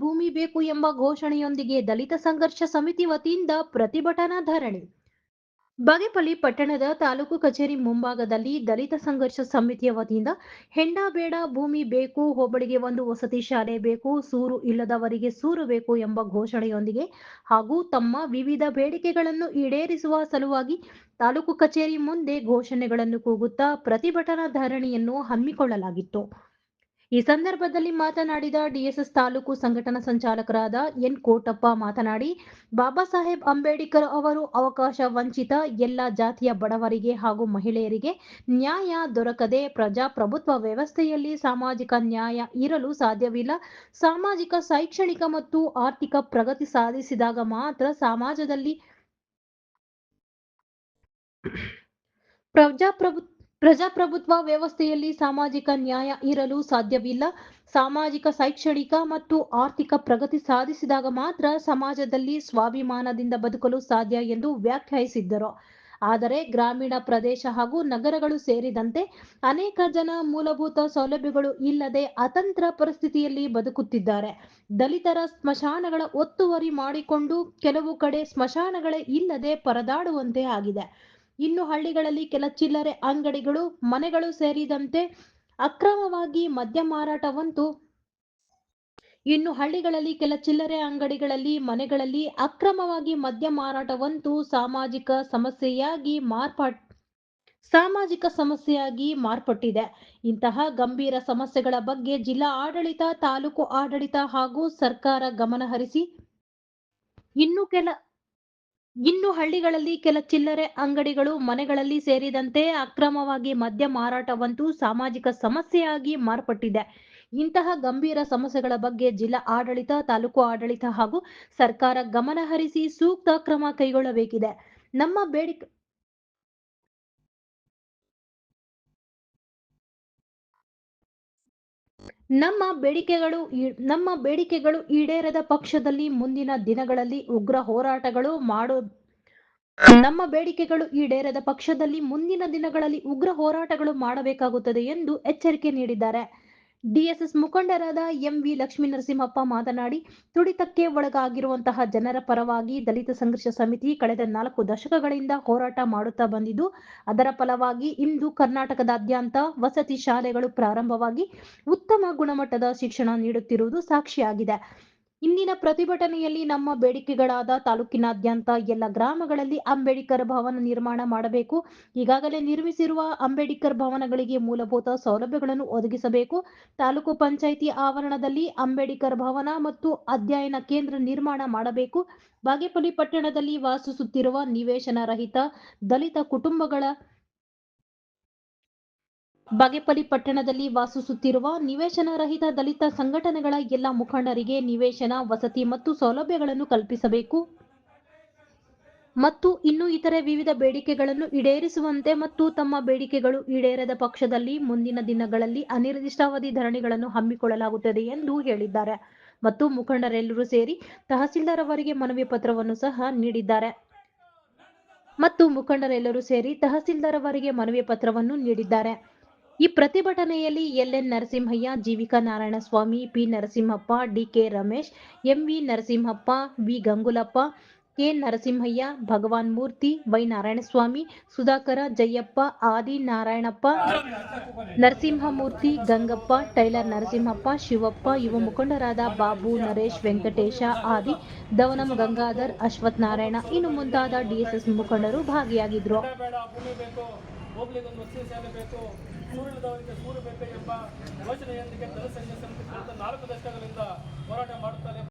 ಭೂಮಿ ಬೇಕು ಎಂಬ ಘೋಷಣೆಯೊಂದಿಗೆ ದಲಿತ ಸಂಘರ್ಷ ಸಮಿತಿ ವತಿಯಿಂದ ಪ್ರತಿಭಟನಾ ಧರಣಿ. ಬಾಗೇಪಲ್ಲಿ ಪಟ್ಟಣದ ತಾಲೂಕು ಕಚೇರಿ ಮುಂಭಾಗದಲ್ಲಿ ದಲಿತ ಸಂಘರ್ಷ ಸಮಿತಿಯ ವತಿಯಿಂದ ಹೆಂಡ ಬೇಡ ಭೂಮಿ ಬೇಕು, ಹೋಬಳಿಗೆ ಒಂದು ವಸತಿ ಶಾಲೆ ಬೇಕು, ಸೂರು ಇಲ್ಲದವರಿಗೆ ಸೂರು ಬೇಕು ಎಂಬ ಘೋಷಣೆಯೊಂದಿಗೆ ಹಾಗೂ ತಮ್ಮ ವಿವಿಧ ಬೇಡಿಕೆಗಳನ್ನು ಈಡೇರಿಸುವ ಸಲುವಾಗಿ ತಾಲೂಕು ಕಚೇರಿ ಮುಂದೆ ಘೋಷಣೆಗಳನ್ನು ಕೂಗುತ್ತಾ ಪ್ರತಿಭಟನಾ ಧರಣಿಯನ್ನು ಹಮ್ಮಿಕೊಳ್ಳಲಾಗಿತ್ತು. ಈ ಸಂದರ್ಭದಲ್ಲಿ ಮಾತನಾಡಿದ ಡಿಎಸ್ಎಸ್ ತಾಲೂಕು ಸಂಘಟನಾ ಸಂಚಾಲಕರಾದ ಎನ್ ಕೋಟಪ್ಪ ಮಾತನಾಡಿ, ಬಾಬಾ ಸಾಹೇಬ್ ಅಂಬೇಡ್ಕರ್ ಅವರು ಅವಕಾಶ ವಂಚಿತ, ಎಲ್ಲ ಜಾತಿಯ ಬಡವರಿಗೆ ಹಾಗೂ ಮಹಿಳೆಯರಿಗೆ ನ್ಯಾಯ ದೊರಕದೆ ಪ್ರಜಾಪ್ರಭುತ್ವ ವ್ಯವಸ್ಥೆಯಲ್ಲಿ ಸಾಮಾಜಿಕ ನ್ಯಾಯ ಇರಲು ಸಾಧ್ಯವಿಲ್ಲ. ಸಾಮಾಜಿಕ, ಶೈಕ್ಷಣಿಕ ಮತ್ತು ಆರ್ಥಿಕ ಪ್ರಗತಿ ಸಾಧಿಸಿದಾಗ ಮಾತ್ರ ಸಮಾಜದಲ್ಲಿ ಪ್ರಜಾಪ್ರಭು ಪ್ರಜಾಪ್ರಭುತ್ವ ವ್ಯವಸ್ಥೆಯಲ್ಲಿ ಸಾಮಾಜಿಕ ನ್ಯಾಯ ಇರಲು ಸಾಧ್ಯವಿಲ್ಲ. ಸಾಮಾಜಿಕ, ಶೈಕ್ಷಣಿಕ ಮತ್ತು ಆರ್ಥಿಕ ಪ್ರಗತಿ ಸಾಧಿಸಿದಾಗ ಮಾತ್ರ ಸಮಾಜದಲ್ಲಿ ಸ್ವಾಭಿಮಾನದಿಂದ ಬದುಕಲು ಸಾಧ್ಯ ಎಂದು ವ್ಯಾಖ್ಯಾನಿಸಿದ್ದರು. ಆದರೆ ಗ್ರಾಮೀಣ ಪ್ರದೇಶ ಹಾಗೂ ನಗರಗಳು ಸೇರಿದಂತೆ ಅನೇಕ ಜನ ಮೂಲಭೂತ ಸೌಲಭ್ಯಗಳು ಇಲ್ಲದೆ ಅತಂತ್ರ ಪರಿಸ್ಥಿತಿಯಲ್ಲಿ ಬದುಕುತ್ತಿದ್ದಾರೆ. ದಲಿತರ ಸ್ಮಶಾನಗಳ ಒತ್ತುವರಿ ಮಾಡಿಕೊಂಡು ಕೆಲವು ಕಡೆ ಸ್ಮಶಾನಗಳೇ ಇಲ್ಲದೆ ಪರದಾಡುವಂತೆ ಆಗಿದೆ. ಇನ್ನು ಹಳ್ಳಿಗಳಲ್ಲಿ ಕೆಲ ಚಿಲ್ಲರೆ ಅಂಗಡಿಗಳು, ಮನೆಗಳು ಸೇರಿದಂತೆ ಅಕ್ರಮವಾಗಿ ಮದ್ಯ ಮಾರಾಟವಂತೂ ಇನ್ನು ಹಳ್ಳಿಗಳಲ್ಲಿ ಕೆಲ ಚಿಲ್ಲರೆ ಅಂಗಡಿಗಳಲ್ಲಿ, ಮನೆಗಳಲ್ಲಿ ಅಕ್ರಮವಾಗಿ ಮದ್ಯ ಮಾರಾಟವಂತೂ ಸಾಮಾಜಿಕ ಸಮಸ್ಯೆಯಾಗಿ ಮಾರ್ಪಾಟ್ ಸಾಮಾಜಿಕ ಸಮಸ್ಯೆಯಾಗಿ ಮಾರ್ಪಟ್ಟಿದೆ. ಇಂತಹ ಗಂಭೀರ ಸಮಸ್ಯೆಗಳ ಬಗ್ಗೆ ಜಿಲ್ಲಾ ಆಡಳಿತ, ತಾಲೂಕು ಆಡಳಿತ ಹಾಗೂ ಸರ್ಕಾರ ಗಮನಹರಿಸಿ ಇನ್ನು ಕೆಲ ಇನ್ನು ಹಳ್ಳಿಗಳಲ್ಲಿ ಕೆಲ ಚಿಲ್ಲರೆ ಅಂಗಡಿಗಳು ಮನೆಗಳಲ್ಲಿ ಸೇರಿದಂತೆ ಅಕ್ರಮವಾಗಿ ಮದ್ಯ ಮಾರಾಟವಂತೂ ಸಾಮಾಜಿಕ ಸಮಸ್ಯೆಯಾಗಿ ಮಾರ್ಪಟ್ಟಿದೆ. ಇಂತಹ ಗಂಭೀರ ಸಮಸ್ಯೆಗಳ ಬಗ್ಗೆ ಜಿಲ್ಲಾ ಆಡಳಿತ, ತಾಲೂಕು ಆಡಳಿತ ಹಾಗೂ ಸರ್ಕಾರ ಗಮನಹರಿಸಿ ಸೂಕ್ತ ಕ್ರಮ ಕೈಗೊಳ್ಳಬೇಕಿದೆ. ನಮ್ಮ ಬೇಡಿಕೆ ನಮ್ಮ ಬೇಡಿಕೆಗಳು ನಮ್ಮ ಬೇಡಿಕೆಗಳು ಈಡೇರದ ಪಕ್ಷದಲ್ಲಿ ಮುಂದಿನ ದಿನಗಳಲ್ಲಿ ಉಗ್ರ ಹೋರಾಟಗಳು ಮಾಡೋ, ನಮ್ಮ ಬೇಡಿಕೆಗಳು ಈಡೇರದ ಪಕ್ಷದಲ್ಲಿ ಮುಂದಿನ ದಿನಗಳಲ್ಲಿ ಉಗ್ರ ಹೋರಾಟಗಳು ಮಾಡಬೇಕಾಗುತ್ತದೆ ಎಂದು ಎಚ್ಚರಿಕೆ ನೀಡಿದ್ದಾರೆ. ಡಿಎಸ್ಎಸ್ ಮುಖಂಡರಾದ ಎಂವಿ ಲಕ್ಷ್ಮೀ ನರಸಿಂಹಪ್ಪ ಮಾತನಾಡಿ, ತುಡಿತಕ್ಕೆ ಒಳಗಾಗಿರುವಂತಹ ಜನರ ಪರವಾಗಿ ದಲಿತ ಸಂಘರ್ಷ ಸಮಿತಿ ಕಳೆದ ನಾಲ್ಕು ದಶಕಗಳಿಂದ ಹೋರಾಟ ಮಾಡುತ್ತಾ ಬಂದಿದ್ದು, ಅದರ ಫಲವಾಗಿ ಇಂದು ಕರ್ನಾಟಕದಾದ್ಯಂತ ವಸತಿ ಶಾಲೆಗಳು ಪ್ರಾರಂಭವಾಗಿ ಉತ್ತಮ ಗುಣಮಟ್ಟದ ಶಿಕ್ಷಣ ನೀಡುತ್ತಿರುವುದು ಸಾಕ್ಷಿಯಾಗಿದೆ. ಇಂದಿನ ಪ್ರತಿಭಟನೆಯಲ್ಲಿ ನಮ್ಮ ಬೇಡಿಕೆಗಳಾದ ತಾಲೂಕಿನಾದ್ಯಂತ ಎಲ್ಲ ಗ್ರಾಮಗಳಲ್ಲಿ ಅಂಬೇಡ್ಕರ್ ಭವನ ನಿರ್ಮಾಣ ಮಾಡಬೇಕು. ಈಗಾಗಲೇ ನಿರ್ಮಿಸಿರುವ ಅಂಬೇಡ್ಕರ್ ಭವನಗಳಿಗೆ ಮೂಲಭೂತ ಸೌಲಭ್ಯಗಳನ್ನು ಒದಗಿಸಬೇಕು. ತಾಲೂಕು ಪಂಚಾಯಿತಿ ಆವರಣದಲ್ಲಿ ಅಂಬೇಡ್ಕರ್ ಭವನ ಮತ್ತು ಅಧ್ಯಯನ ಕೇಂದ್ರ ನಿರ್ಮಾಣ ಮಾಡಬೇಕು. ಬಾಗೇಪಲ್ಲಿ ಪಟ್ಟಣದಲ್ಲಿ ವಾಸಿಸುತ್ತಿರುವ ನಿವೇಶನ ರಹಿತ ದಲಿತ ಕುಟುಂಬಗಳ ಬಾಗೇಪಲ್ಲಿ ಪಟ್ಟಣದಲ್ಲಿ ವಾಸಿಸುತ್ತಿರುವ ನಿವೇಶನ ರಹಿತ ದಲಿತ ಸಂಘಟನೆಗಳ ಎಲ್ಲ ಮುಖಂಡರಿಗೆ ನಿವೇಶನ, ವಸತಿ ಮತ್ತು ಸೌಲಭ್ಯಗಳನ್ನು ಕಲ್ಪಿಸಬೇಕು. ಮತ್ತು ಇನ್ನು ಇತರೆ ವಿವಿಧ ಬೇಡಿಕೆಗಳನ್ನು ಈಡೇರಿಸುವಂತೆ ಮತ್ತು ತಮ್ಮ ಬೇಡಿಕೆಗಳು ಈಡೇರದ ಪಕ್ಷದಲ್ಲಿ ಮುಂದಿನ ದಿನಗಳಲ್ಲಿ ಅನಿರ್ದಿಷ್ಟಾವಧಿ ಧರಣಿಗಳನ್ನು ಹಮ್ಮಿಕೊಳ್ಳಲಾಗುತ್ತದೆ ಎಂದು ಹೇಳಿದ್ದಾರೆ. ಮತ್ತು ಮುಖಂಡರೆಲ್ಲರೂ ಸೇರಿ ತಹಸೀಲ್ದಾರ್ ಅವರಿಗೆ ಮನವಿ ಪತ್ರವನ್ನು ಸಹ ನೀಡಿದ್ದಾರೆ. ಮತ್ತು ಮುಖಂಡರೆಲ್ಲರೂ ಸೇರಿ ತಹಸೀಲ್ದಾರ್ ಅವರಿಗೆ ಮನವಿ ಪತ್ರವನ್ನು ನೀಡಿದ್ದಾರೆ. ಈ ಪ್ರತಿಭಟನೆಯಲ್ಲಿ LN Narasimhaiah, Jeevika Narayanaswamy, P Narasimhappa, DK Ramesh, MV Narasimhappa, V Gangulappa, K Narasimhaiah, Bhagwan Murthy, Y Narayanaswamy, Sudhakar Jayyappa Adi Narayanappa, Narasimhamurthy, Gangappa, tailor Narasimhappa, Shivappa, ಯುವ ಮುಖಂಡರಾದ ಬಾಬು ನರೇಶ್ ವೆಂಕಟೇಶ, ಆದಿ ದವನಂ ಗಂಗಾಧರ್ ಅಶ್ವಥ್ ನಾರಾಯಣ, ಇನ್ನು ಮುಂತಾದ ಡಿಎಸ್ಎಸ್ ಮುಖಂಡರು ಭಾಗಿಯಾಗಿದ್ರು. ಹೋಗ್ಲಿಗೊಂದು ವಸತಿ ಶಾಲೆ ಬೇಕು ಸೂರ್ಯದವರಿಗೆ ಸೂರು ಬೇಕು ಎಂಬ ಯೋಚನೆಯೊಂದಿಗೆ ಸಂಘ ಸಮಿತಿ ನಾಲ್ಕು ದಶಕಗಳಿಂದ ಹೋರಾಟ ಮಾಡುತ್ತಾರೆ.